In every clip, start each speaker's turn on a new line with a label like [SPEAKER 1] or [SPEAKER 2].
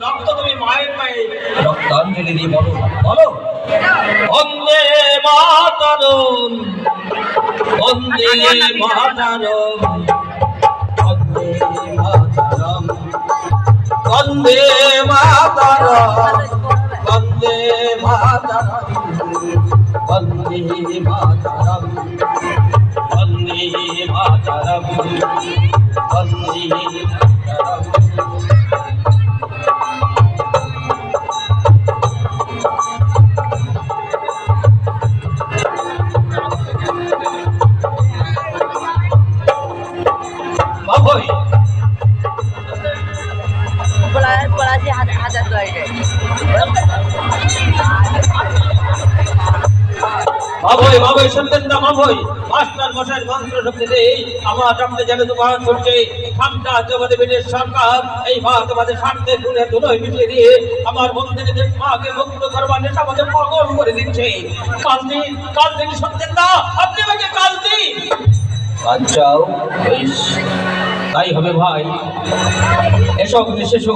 [SPEAKER 1] রক্ত তুমি মায়ের পায়ে রক্তাঞ্জলি দিয়ে বলো বলো বন্দে মাতারম বন্দে মাতারম বন্দে মাতারম বন্দে মাতারম বন্দে মাতারম বন্দে মাতারম বন্দে মাতারম বন্দে মাতারম মাভয় মাভয় সত্যেন্দা মাভয়। মাস্টার মশাই মন্ত্র শক্তিতে এই আমার সামনে যেন তোমার চলছে সামটা তোমাদের ধুলোয় মিশিয়ে দিয়ে আমার মন্দিরে মাকে মুক্ত করবার নেশা আমাদের পাগল করে দিচ্ছে। কান্তি কান্তি সত্যেন্দা আপনি তাই হবে ভাই। এসব শিশু,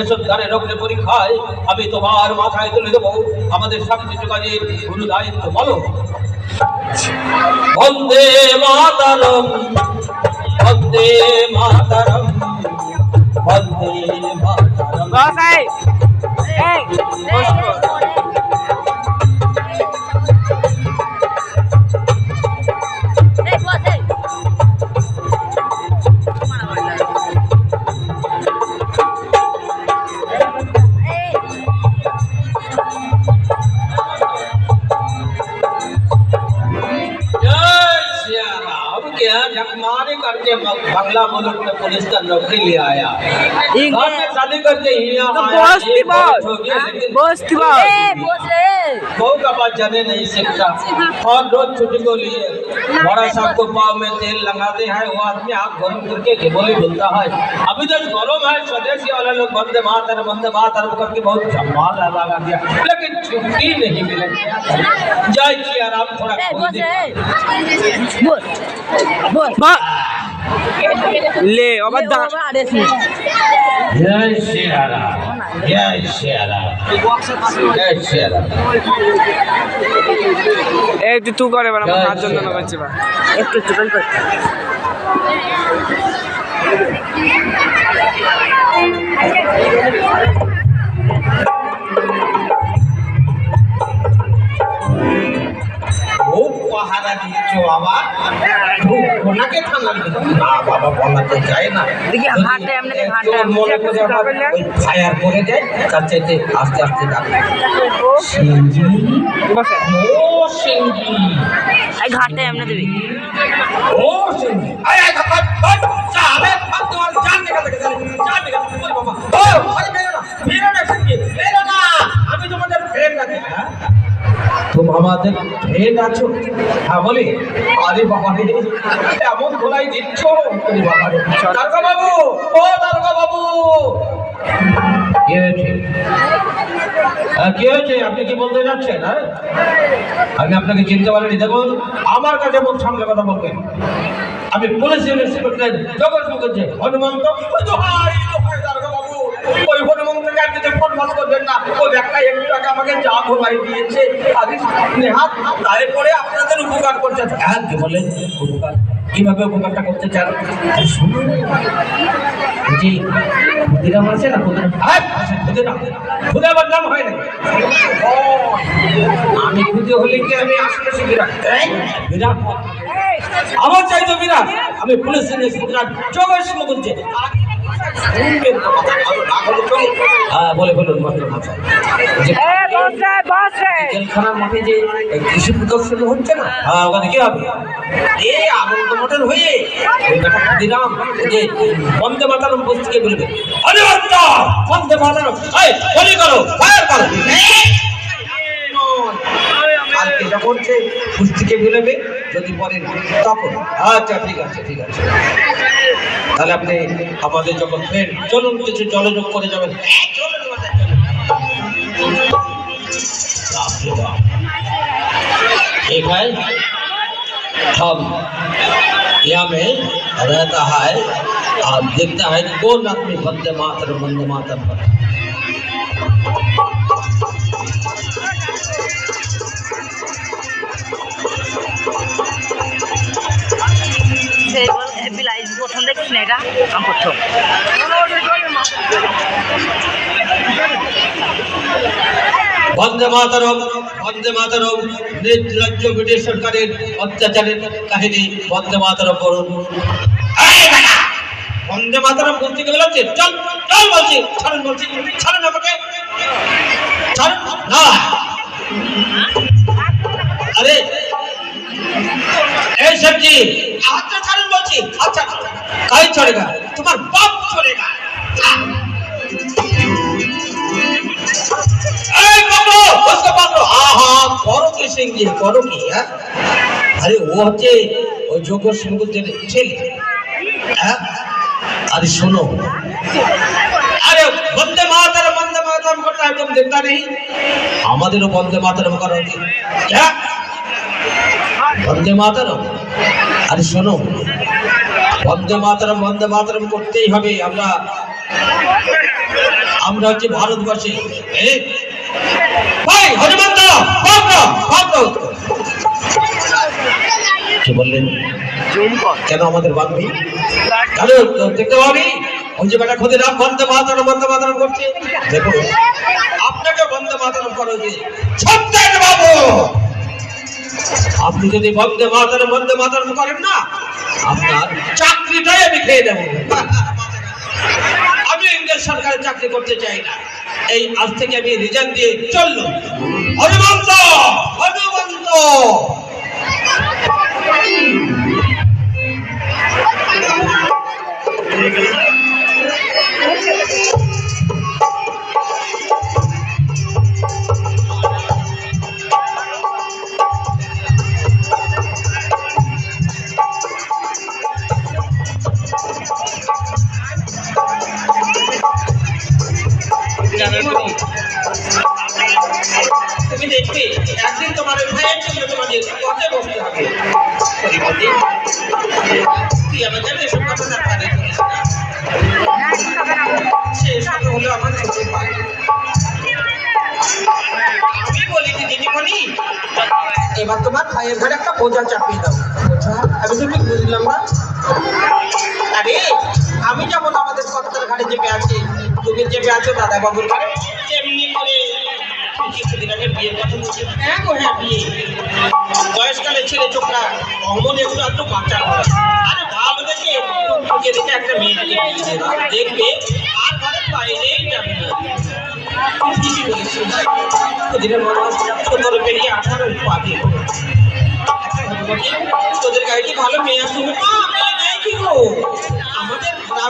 [SPEAKER 1] এসব গানের অগ্নি পরীক্ষায় আমি তোমার মাথায় তুলে দেবো। আমাদের সামনে যোগাযোগের গুরু দায়িত্ব বলো। বন্দে মাতারম বন্দে মাতারম বন্দে মাতারম। अगला मुल्क में पुलिस का नौकरी ले आया। शादी करके बहू का बात जाने नहीं सकता। और रोज छुट्टी को लिए। बड़ा साहब को पाव में तेल लगाते हैं वो आदमी आप गर्म करके घिबोली बोलता है। अभी तो तक गौरव है स्वदेशी वाले लोग बंदे मातरम बंदे मातरम करके बहुत सम्मान लगा दिया लेकिन छुट्टी नहीं मिले। जय जी आराम थोड़ा
[SPEAKER 2] बोल
[SPEAKER 3] बोल লে আবার দা এই তুই তুই করে বাবা জন্য করছি বা
[SPEAKER 2] একটু একটু
[SPEAKER 1] পাহারা বাবা। ওনাকে থানার না বাবা বলা তো যায় না।
[SPEAKER 2] দেখি হাঁটে এমনি হাঁটে
[SPEAKER 1] মনে করে ওই ফায়ার করে যায় তার চাইতে আস্তে আস্তে ডাক ও সিংজি
[SPEAKER 2] এই ঘাটে এমনি দিবি।
[SPEAKER 1] ও সিংজি আয় আয় বাবা বাবা চালে ফাট তোমার জান নিকাল থেকে চলে জান নিকাল বাবা। ও আরে মেরো না মেরো না সিংজি মেরো না। আমি তোমাদের ফ্রেন্ড আছি হ্যাঁ? ফ্রেন্ড আছো? হ্যাঁ বলি। আরে বাবা রে এমন ধোলাই দিচ্ছ? ওরে বাবা ও দারোগা বাবু হ্যাঁ, হয়েছে? আপনি কি বলতে হ্যাঁ? আমি আপনাকে চিনতে পারিনি দেখুন। আমার কাছে মুখ সামনে কথা বলবেন। আমি পুলিশ ইনস্পেক্টর জগৎ মুখর্জি হনুমন্ত করবেন না আমাকে দিয়েছে আমি খুঁজে তারপরে আপনাদের উপকার করছে। হ্যাঁ উপকারটা জি আছে হ্যাঁ, নাম হয় আমি হলে কি আমি আসলে বিরাট? বিরাট। আমার চাইতো বিরাট। আমি পুলিশ জগেশ মুখুজ্জে বলে বলুন জেলখানার মাঠে যে কৃষি প্রদর্শনী হচ্ছে না হ্যাঁ ওখানে কি হবে? এ আনন্দ মটন হয়ে দিলাম যে বন্দে মাতারম পুস্তিকে বলবে বন্দে মাতারম বলি করো ফায়ার করো। আজকে যখন সে পুস্তিকে বেরোবে যদি বলেন তখন। আচ্ছা ঠিক আছে ঠিক আছে। তাহলে আপনি আমাদের যখন ফ্রেন্ড চলুন কিছু জলযোগ করে যাবেন হ্যাঁ, চলুন মাথায়, চলুন। बाप रे बाप। ठीक है हम यहाँ में रहता है और देखता है कौन आदमी बंदे मातर बंदे मातर पर
[SPEAKER 2] সেই না এটা আমি প্রথম
[SPEAKER 1] বন্দে মাতরম বন্দে মাতরম, নিজ রাজ্য ব্রিটিশ সরকারের অত্যাচারের কাহিনী বন্দে মাতরম এই বন্দে মাতরম বলতে গেলে হচ্ছে চল চল বলছি, ছাড়ুন বলছি ছাড়ুন আমাকে। ছাড়ুন, না। আরে এই সবজি আচ্ছা ছাড়ুন বলছি। আচ্ছা কাই চড়েগা তোমার বাপ আহ! এই কি হ্যাঁ? আরে, ও হচ্ছে ওই যোগ্য সিংহের ছেলে। হ্যাঁ? আরে, শোনো। আরে, বন্দে মাতার বন্দে মাতারম করতে একদম দেখতা আমাদেরও বন্দে মাতারম করা উচিত। হ্যাঁ? বন্দে মাতারম। আরে শোনো বন্দে মাতারম বন্দে মাতারম করতেই হবে আমরা। আমরা হচ্ছে ভারতবর্ষে কি বললেন? কেন আমাদের বান্ধবী? কেন দেখতে পাবি ওই যে বেটা খোঁজে রাম বন্দে মাতারম বন্দে মাতারম করছে। দেখো আপনাকে বন্দে মাতারম করো বাবু আপনি যদি বন্দে মাতারম বন্দে মাতারম করেন না, আপনার চাকরিটাই আমি খেয়ে দেবো আমি ইন্ডিয়ান সরকারের চাকরি করতে চাই না। এই আজ থেকে আমি রিজাইন দিয়ে চলল হনুমন্ত হনুমন্ত। তুমি এসব সে হলো আমার ছোট বলি দিদিমণি এবার তোমার ভাইয়ের ঘরে একটা বোঝা চাপিয়ে দাও। আমি তো ঠিক বুঝলাম না। আরে, আমি যেমন আমাদের কত্তার ঘাটে চেপে আছি তুমি চেপে আছো দাদা বাবুর ঘরে, তেমনি করে কিছুদিন আগে বিয়ের কথা বলছি হ্যাঁ গো হ্যাঁ বিয়ে বয়সকালে ছেলে চোখরা অমন একটু একটু বাচ্চা হয় আরে ভালো দেখে টুকে দেখে একটা মেয়েকে বিয়ে দিয়ে দাও দেখবে আর ঘরের বাইরেই যাবে না ঠিকই বলেছিস। ওদিনের মনে হয় সতেরো পেরিয়ে আঠারো পাবি তোদের গাড়িটি ভালো মেয়ে আছে না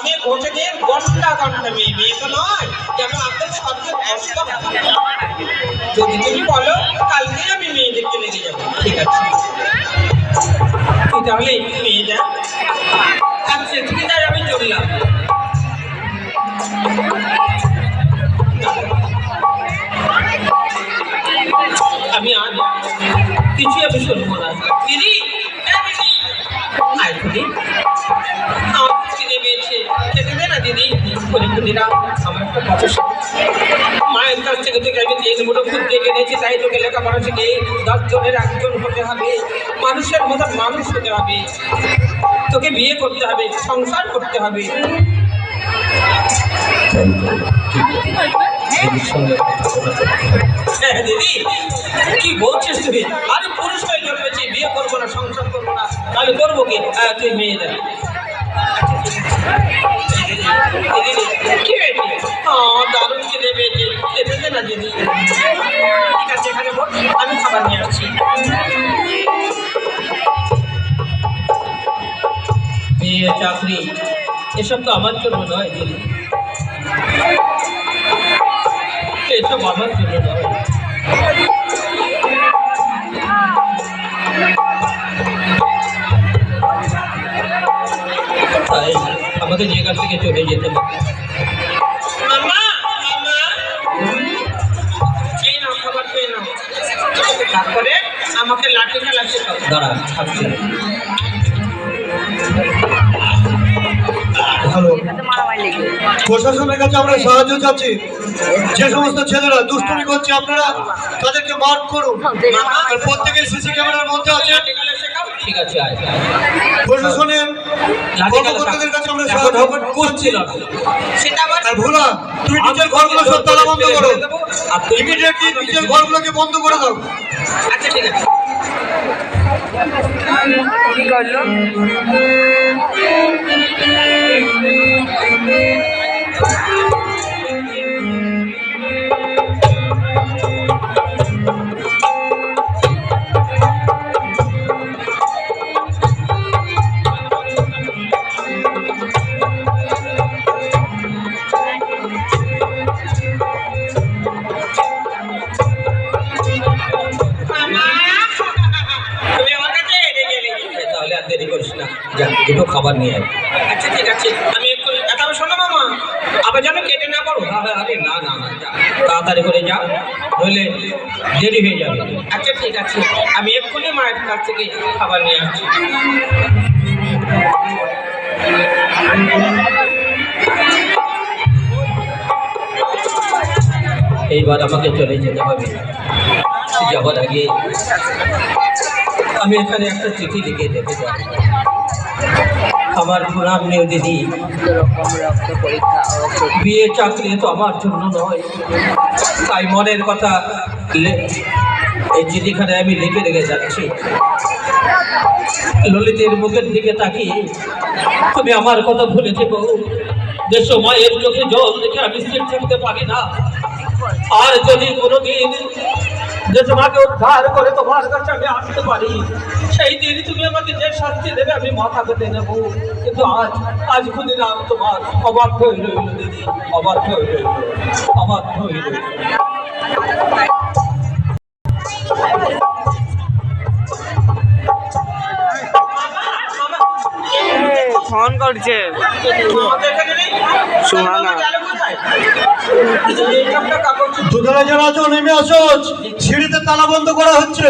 [SPEAKER 1] মেয়ে নেই কি গো আমাদের গ্রামে ঘটেদের ঘণ্টা মেয়ে মেয়ে তো নয় যেন আমাদের সবকে অস্কার যদি তুমি বলো কালকে আমি মেয়ে দেখতে লেগে যাব। ঠিক আছে। তাহলে মেয়ে যা আচ্ছা ঠিক আছে, আমি চললাম। আমি আর কিছু আমি শুনব না। করে আমার একটা শোন। মায়ের কাছ থেকে তোকে আমি তিন মুঠো খুদ ডেকে নিয়েছি তাই তোকে লেখাপড়া শিখে দশ জনের একজন হতে হবে মানুষের মতো মানুষ হতে হবে। তোকে বিয়ে করতে হবে সংসার করতে হবে। হ্যাঁ দিদি কি বলছিস তুই? আরে পুরুষ হয়ে জন্মেছি বিয়ে করব না সংসার করব না। তাহলে করব কি? হ্যাঁ, তুই মেয়ে দেখ। দারুণ খিদে পেয়েছে খেতে দে না দিদি ঠিক আছে এখানে চাকরি এসব তো আমার জন্য নয় দিদি এসব আমার জন্য নয় আমাকে কাছ থেকে চলে যেতে হবে। তারপরে আমাকে লাঠি খেলা শেখাও দাঁড়া
[SPEAKER 4] প্রশাসনের কাছে আমরা সাহায্য চাচ্ছি। যে সমস্ত ছেলেরা দুষ্টুমি করছে আপনারা তাদেরকে মার্ক করুন। প্রত্যেকের সিসি ক্যামেরার মধ্যে আছে।
[SPEAKER 1] ঠিক আছে
[SPEAKER 4] প্রশাসনের কর্মকর্তাদের কাছে আমরা সহায়তা করছি। আর ভোলা তুমি নিজের ঘরগুলো সব তালা বন্ধ করো। ইমিডিয়েটলি নিজের ঘরগুলোকে বন্ধ করে দাও।
[SPEAKER 5] আচ্ছা ঠিক আছে।
[SPEAKER 3] কি করল?
[SPEAKER 1] দুটো খাবার নিয়ে আয়
[SPEAKER 5] আচ্ছা ঠিক আছে। আমি একটু তবে শোনো মামা। আবার যেন কেটে না পড়ো।
[SPEAKER 1] আরে আরে না না না তাড়াতাড়ি করে যা নইলে দেরি হয়ে যাবে।
[SPEAKER 5] আচ্ছা ঠিক আছে। আমি এক্ষুনি মায়ের কাছ থেকে খাবার নিয়ে আসছি।
[SPEAKER 1] এইবার আমাকে চলে যেতে হবে। যাবার আগে আমি এখানে একটা চিঠি লিখে যেতে চাই আমার প্রণাম নিয়ে দিদি। বিয়ে চাকরি তো আমার জন্য নয়। তাই মনের কথা এই চিঠিখানে আমি লিখে রেখে যাচ্ছি। ললিতের মুখের দিকে তাকিয়ে তুমি আমার কথা ভুলে থেকো। দেশ মায়ের চোখে জল দেখে আমি স্থির থাকতে পারি না। আর যদি কোনোদিন দেশ তোমাকে উদ্ধার করে তোমার কাছে আমি আসতে পারি, সেই দিন তুমি আমাকে যে শাস্তি দেবে আমি মাথা পেতে নেব। কিন্তু আজ আজ ক্ষুদিরাম তোমার অবাধ্য হয়ে রইল দিদি। অবাধ্য হয়ে রইল অবাধ্য হয়ে রইল
[SPEAKER 3] ফোন করছে। সুহানা।
[SPEAKER 4] দুধারা যারা আছো নেমে আসো। সিঁড়িতে তালা বন্ধ করা হচ্ছে।